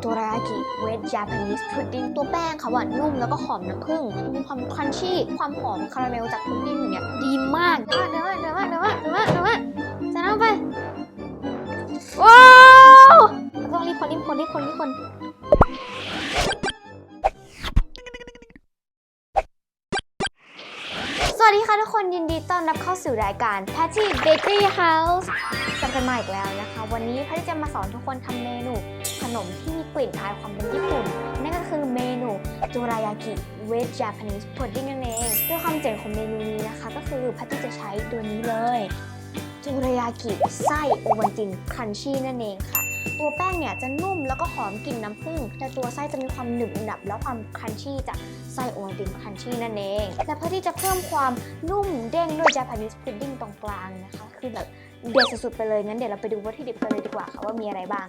โดรายากิ เวท Japanese pudding ตัวแป้งเขาอะนุ่มแล้วก็หอมน้ำผึ้งมีความครันชี่ความหอมคาราเมลจากพุดดิ้งเนี่ยดีมากเดี๋ยวมาเดี๋ยวมาเดี๋ยวมาเดี๋ยวมาเดี๋ยวมาใส่น้ำไปว้าวแล้วต้องรีบคนรีบคนรีบคนรีบคนสวัสดีค่ะทุกคนยินดีต้อนรับเข้าสู่รายการ Patty Bakery House กลับกันมาอีกแล้วนะคะ วันนี้พัทจะมาสอนทุกคนทำเมนู นมที่มีกลิ่นอายความเป็นญี่ปุ่น นั่นก็คือเมนูจูรายากิ with Japanese pudding นั่นเองด้วยความเจ๋งของเมนูนี้นะคะ ก็คือพัทจะใช้ตัวนี้เลยจูรายากิไส้โอวัลตินครันชี่นั่นเองค่ะ ตัวแป้งเนี่ยจะนุ่มแล้วก็หอมกลิ่นน้ำผึ้งแต่ตัวไส้จะมีความหนึบหนับ แล้วความครันชี่จากไส้โอวัลตินครันชี่นั่นเอง และเพื่อที่จะเพิ่มความนุ่มเด้งด้วย Japanese pudding ตรงกลางนะคะ คือแบบ เด็ดสุดๆไปเลยงั้นเดี๋ยวเราไปดูวัตถุดิบกันเลยดีกว่าค่ะว่ามีอะไรบ้าง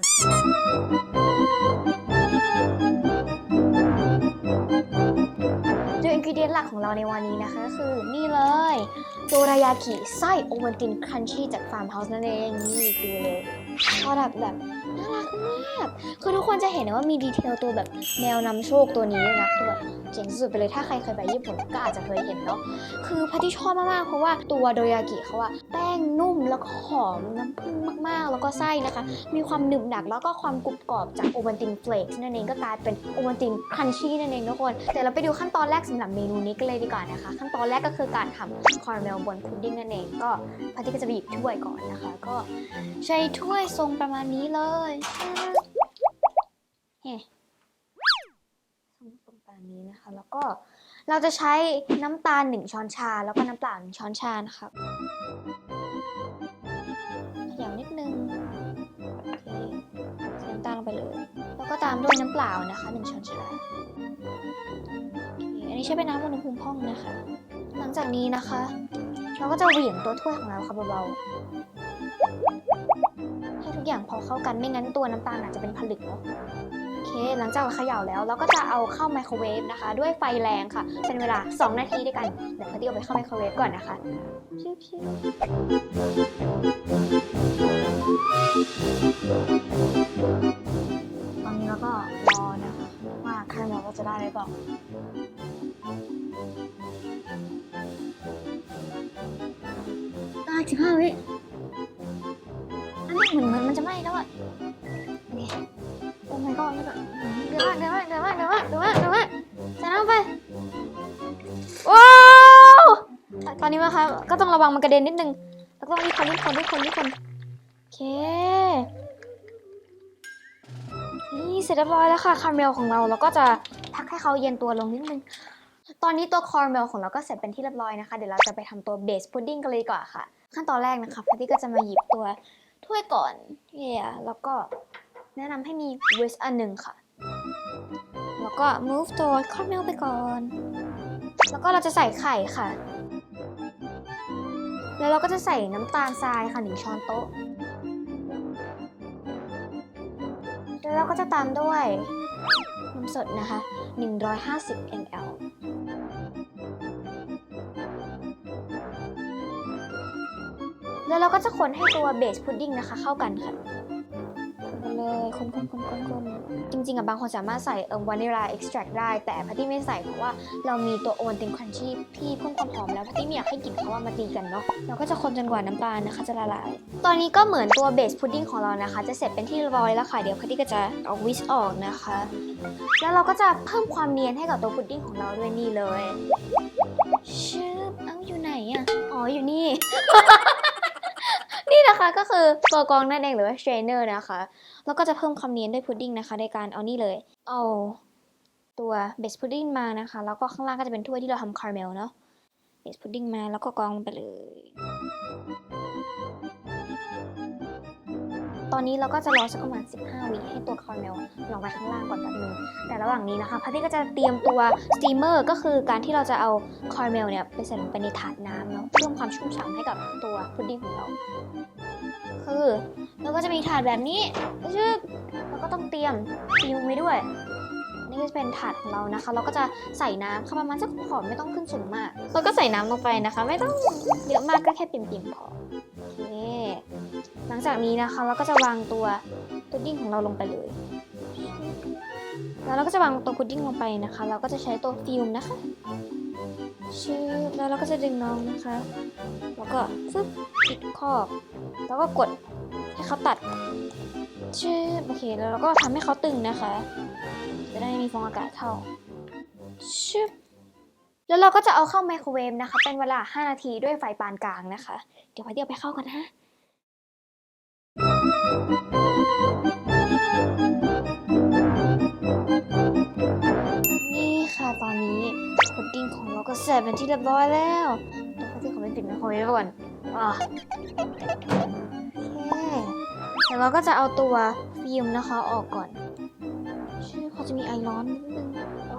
โดยอินกิเดียนหลักของเราในวันนี้นะคะก็คือนี่เลยโดรายากิไส้โอวัลตินครันชี่จากฟาร์มเฮาส์นั่นเองนี่ดูเลยพอแบบแบบ น่ารักมาก คือทุกคนจะเห็นนะว่ามีดีเทลตัวแบบแมวนำโชคตัวนี้ด้วยนะคือแบบเจ๋งสุดไปเลยถ้าใครเคยไปญี่ปุ่นก็อาจจะเคยเห็นเนาะคือพัทที่ชอบมากๆเพราะว่าตัวโดยากิเขาอะแป้งนุ่มแล้วก็หอมน้ำผึ้งมากๆ แล้วก็ไส้นะคะ มีความหนึบหนักแล้วก็ความกรุบกรอบจากโอวัลตินเฟลกนั่นเองก็กลายเป็นโอวัลตินครันชี่นั่นเองทุกคนเดี๋ยวเราไปดูขั้นตอนแรกสำหรับเมนูนี้กันเลยดีกว่านะคะ ขั้นตอนแรกก็คือการทำคาราเมลบนพุดดิ้งนั่นเองก็พัทที่ก็จะไปหยิบถ้วยก่อนนะคะ ก็ใช้ถ้วยทรงประมาณนี้เลยเฮ้ทรงประมาณนี้นะคะ แล้วก็เราจะใช้น้ำตาล1ช้อนชา แล้วก็น้ำเปล่า1ช้อนชานะคะเขย่านิดนึงใส่น้ำตาลลงไปเลย แล้วก็ตามด้วยน้ำเปล่านะคะหนึ่งช้อนชาอันนี้ใช้เป็นน้ำอุณหภูมิห้องนะคะ หลังจากนี้นะคะ เราก็จะเหวี่ยงตัวถ้วยของเราค่ะเบาๆ ให้ทุกอย่างพอเข้ากันไม่งั้นตัวน้ำตาลอาจจะเป็นผลึกเนาะโอเค หลังจากเขย่าแล้วเราก็จะเอาเข้าไมโครเวฟนะคะ ด้วยไฟแรงค่ะ เป็นเวลา 2 นาทีด้วยกัน เดี๋ยวพอดีเอาไปเข้าไมโครเวฟก่อนนะคะชิวๆตอนนี้เราก็รอนะคะว่าคาราเมลเราจะได้หรือเปล่าได้สิบห้าวิ มือนเหมือนมันจะไหม้แล้วอะโอเคโอ้ my god ไม่ก่อนเดี๋ยวมาเดี๋ยวมาเดี๋ยวมาเดี๋ยวมาเดี๋ยวมาเดี๋ยวมาใส่น้ำไปว้าวตอนนี้นะคะก็ต้องระวังมันกระเด็นนิดนึงแล้วก็ต้องรีบคนรีบคนรีบคนรีบคนโอเคนี่เสร็จเรียบร้อยแล้วค่ะคาราเมลของเราเราก็จะพักให้เขาเย็นตัวลงนิดนึงตอนนี้ตัวคาราเมลของเราก็เสร็จเป็นที่เรียบร้อยนะคะ เดี๋ยวเราจะไปทำตัวเบสพุดดิ้งกันเลยดีกว่อนค่ะ ขั้นตอนแรกนะคะพัตตี้ก็จะมาหยิบตัว ถ้วยก่อนเย่แล้วก็แนะนำให้มีวิสอันหนึ่งค่ะ แล้วก็ move ตัวคาราเมลไปก่อน แล้วก็เราจะใส่ไข่ค่ะ แล้วเราก็จะใส่น้ำตาลทรายค่ะหนึ่งช้อนโต๊ะ แล้วเราก็จะตามด้วยนมสดนะคะ 150 ml แล้วเราก็จะคนให้ตัวเบสพุดดิ้งนะคะ เข้ากันค่ะคนไปเลยคนคนคนคนคนจริงๆอะบางคนสามารถใส่เอ่อวานิลาเอ็กซ์แทรได้ แต่พัตตี้ไม่ใส่เพราะว่าเรามีตัวโอวัลตินครันชี่ที่เพิ่มความหอมแล้วพัตตี้ไม่อยากให้กลิ่นเขาว่ามาตีกันเนาะเราก็จะคนจนกว่าน้ำตาลนะคะจะละลาย ตอนนี้ก็เหมือนตัวเบสพุดดิ้งของเรานะคะ จะเสร็จเป็นที่เรียบร้อยแล้วค่ะเดี๋ยวพัตตี้ก็จะเอาวิชออกนะคะ แล้วเราก็จะเพิ่มความเนียนให้กับตัวพุดดิ้งของเราด้วยนี่เลยชื่อเอ้าอยู่ไหนอะอ๋ออยู่นี่ นี่นะคะก็คือตัวกรองนั่นเองหรือว่า strainer นะคะ แล้วก็จะเพิ่มความเนียนด้วยพุดดิ้งนะคะ ในการเอานี่เลย เอาตัวเบสพุดดิ้งมานะคะ แล้วก็ข้างล่างก็จะเป็นถ้วยที่เราทำคาราเมลเนาะเบสพุดดิ้งมาแล้วก็กรองลงไปเลย ตอนนี้เราก็จะรอสักประมาณ 15 วิให้ตัวคาราเมลลงไปข้างล่างก่อนแป๊บนึงแต่ระหว่างนี้นะคะพัตตี้ก็จะเตรียมตัวสตีมเมอร์ก็คือการที่เราจะเอาคาราเมลเนี่ยไปใส่ลงไปในถาดน้ำเนาะเพิ่มความชุ่มฉ่ำให้กับตัวพุดดิ้งของเรา คือเราก็จะมีถาดแบบนี้ชึบแล้วก็ต้องเตรียมฟิวไว้ด้วยนี่ก็จะเป็นถาดของเรานะคะ เราก็จะใส่น้ำค่ะประมาณสักขอบไม่ต้องขึ้นสูงมาก เราก็ใส่น้ำลงไปนะคะ ไม่ต้องเยอะมากก็แค่ปิ่มๆพอโอเค หลังจากนี้นะคะเราก็จะวางตัวพุดดิ้งของเราลงไปเลย แล้วเราก็จะวางตัวพุดดิ้งลงไปนะคะ เราก็จะใช้ตัวฟิล์มนะคะชื่อแล้วเราก็จะดึงน้องนะคะ แล้วก็ฟึบปิดขอบแล้วก็กดให้เขาตัด ชื่อโอเคแล้วเราก็ทำให้เขาตึงนะคะ จะได้มีฟองอากาศเข้าชึบแล้วเราก็จะเอาเข้าไมโครเวฟนะคะ เป็นเวลา 5 นาทีด้วยไฟปานกลางนะคะ เดี๋ยวพอเดี๋ยวไปเข้ากันนะ นี่ค่ะตอนนี้พุดดิ้งของเราก็เสร็จเป็นที่เรียบร้อยแล้วเดี๋ยวพอที่เขาไม่ปิดไมโครเวฟไว้ก่อนอะโอเคเดี๋ยวเราก็จะเอาตัวฟิล์มนะคะออกก่อน ชื่อเขาจะมีไอร้อนนิดนึง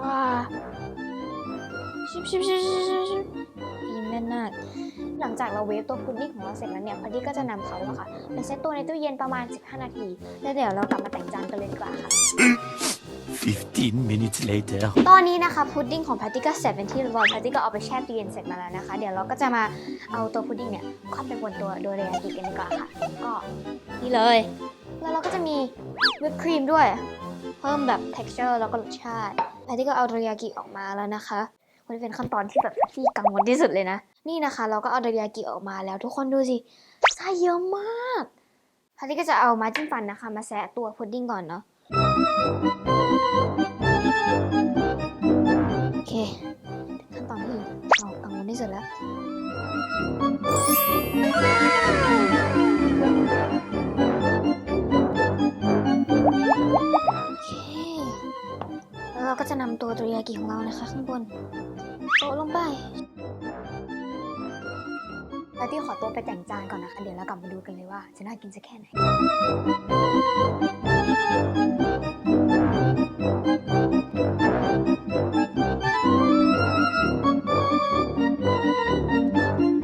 ว้าชิบชิบชิบชิบชิบชิบฟิล์มแน่นมาก หลังจากเราเวฟตัวพุดดิ้งของเราเสร็จแล้วเนี่ยพอดีก็จะนำเขาอะค่ะไปเซตตัวในตู้เย็นประมาณ 15 นาที แล้วเดี๋ยวเรากลับมาแต่งจานกันเลยดีกว่าค่ะ 15 minutes later. ตอนนี้นะคะพุดดิ้งของแพตตี้ก็เสร็จเป็นที่เรียบร้อยแพตตี้ก็เอาไปแช่ตู้เย็นเสร็จมาแล้วนะคะ เดี๋ยวเราก็จะมาเอาตัวพุดดิ้งเนี่ยครอบไปบนตัวโดเรยากิกันดีกว่าค่ะ ก็นี่เลย แล้วเราก็จะมีวิปครีมด้วย เพิ่มแบบ texture แล้วก็รสชาติแพตตี้ก็เอาโดเรยากิออกมาแล้วนะคะมันเป็นขั้นตอนที่แบบที่กังวลที่สุดเลยนะ นี่นะคะ เราก็เอาโดเรยากิออกมาแล้วทุกคนดูสิไส้เยอะมากพตตี้ก็จะเอาไม้จิ้มฟันนะคะ มาแซะตัวพุดดิ้งก่อนเนาะโอเคขั้นตอนที่เรากังวลที่สุดแล้วโอเคแล้วเราก็จะนำตัวโดริยากิของเรานะคะ ข้างบนโปะลงไป ปาร์ตี้ขอตัวไปแต่งจานก่อนนะคะ เดี๋ยวเรากลับมาดูกันเลยว่า จะน่ากินสักแค่ไหน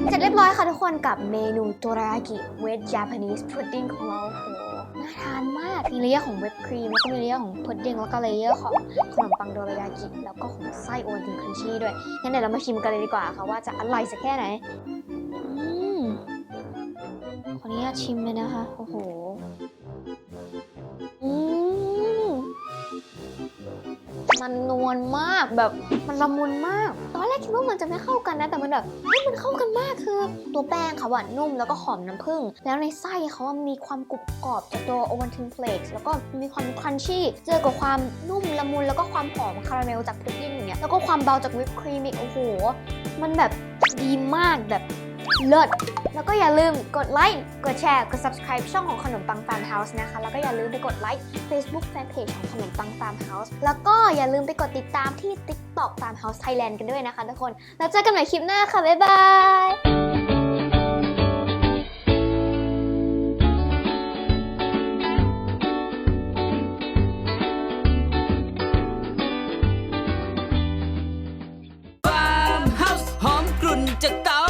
เสร็จเรียบร้อยค่ะทุกคนกับเมนูโดรายากิเวท Japanese pudding ของเราโหน่าทานมากมีเลเยอร์ของเวปครีมแล้วก็มีเลเยอร์ของพุดดิ้งแล้วก็เลเยอร์ของขนมปังโดรายากิแล้วก็ของไส้โอวัลตินคันชี่ด้วยงั้นเดี๋ยวเรามาชิมกันเลยดีกว่าค่ะว่าจะอร่อยสักแค่ไหนาตชิมเลยนะคะ โอ้โห อืมมันนวลมากแบบมันละมุนมาก ตอนแรกคิดว่ามันจะไม่เข้ากันนะ แต่มันแบบเฮ้ยมันเข้ากันมากคือ ตัวแป้งเขาหวานนุ่มแล้วก็หอมน้ำผึ้งแล้วในไส้เขาอะมีความกรุบกรอบจากตัวโอวัลตินเฟลกแล้วก็มีความครันชี่เจอกับความนุ่มละมุนแล้วก็ความหอมคาราเมลจากพุดดิ้งอย่างเงี้ยแล้วก็ความเบาจากวิปครีมอีกโอ้โห มันแบบดีมากแบบ เลิศแล้วก็อย่าลืมกดไลค์ กดแชร์ กด subscribe ช่องของขนมปังฟาร์มเฮาส์นะคะ แล้วก็อย่าลืมไปกดไลค์ Facebook Fanpage ของขนมปังฟาร์มเฮาส์ แล้วก็อย่าลืมไปกดติดตามที่ TikTok Farm House Thailand กันด้วยนะคะทุกคน แล้วเจอกันใหม่คลิปหน้าค่ะ บ๊ายบายฟาร์มเฮาส์หอมกลุ่นจากเตา